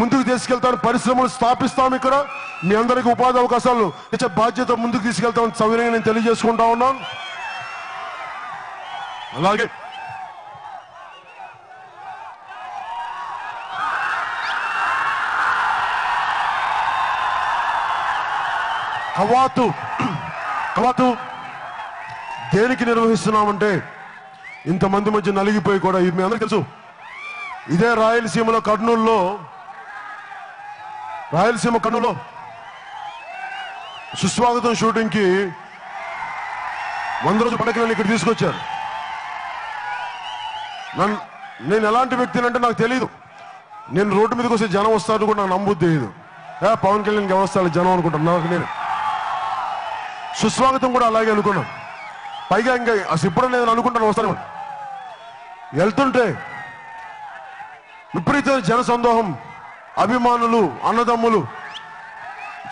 ముందుకు తీసుకెళ్తాను పరిశ్రమలు స్థాపిస్తాం ఇక్కడ. మీ అందరికీ ఉపాధి అవకాశాలు ఇచ్చే బాధ్యత ముందుకు తీసుకెళ్తామని సౌకర్యంగా నేను తెలియజేసుకుంటా ఉన్నాను. అలాగే. కవాతు కవాతు దేనికి నిర్వహిస్తున్నామంటే ఇంతమంది మధ్య నలిగిపోయి కూడా ఇది మీ అందరికీ తెలుసు. ఇదే రాయలసీమలో కర్నూలులో రాయలసీమ కన్నులో సుస్వాగతం షూటింగ్కి వంద రోజు పండగలను ఇక్కడ తీసుకొచ్చారు. నన్ను నేను ఎలాంటి వ్యక్తిని అంటే నాకు తెలియదు నేను రోడ్డు మీదకి వస్తే జనం వస్తారు కూడా నాకు నమ్మబుద్ధి తెలియదు ఏ పవన్ కళ్యాణ్కి వస్తారు జనం అనుకుంటాను నాకు నేను సుస్వాగతం కూడా అలాగే అనుకున్నాను. పైగా ఇంకా అసలు ఇప్పుడు నేను అనుకుంటాను వస్తాను వెళ్తుంటే విపరీతమైన జన సందోహం. అభిమానులు అన్నదమ్ములు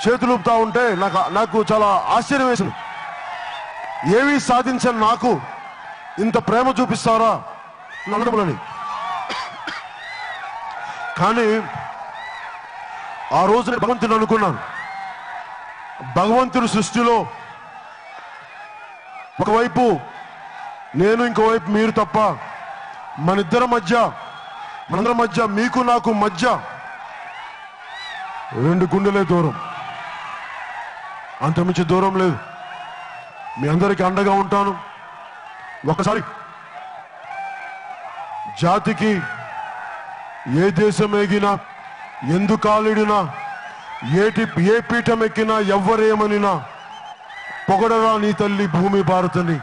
చేతులుపుతా ఉంటే నాకు నాకు చాలా ఆశ్చర్యం వేసింది. ఏవి సాధించని నాకు ఇంత ప్రేమ చూపిస్తారా అన్నదమ్ములని కానీ ఆ రోజున భగవంతుని అనుకున్నాను. భగవంతుడి సృష్టిలో ఒకవైపు నేను ఇంకోవైపు మీరు తప్ప మన ఇద్దరి మధ్య మనందరి మధ్య మీకు నాకు మధ్య రెండు గుండెలే దూరం. అంతమించి దూరం లేదు. మీ అందరికీ అండగా ఉంటాను. ఒకసారి జాతికి ఏ దేశం ఎగినా ఎందు కాలిడినా ఏటి ఏ పీఠం ఎక్కినా ఎవ్వరేమనినా పొగడరా నీ తల్లి భూమి భారతని.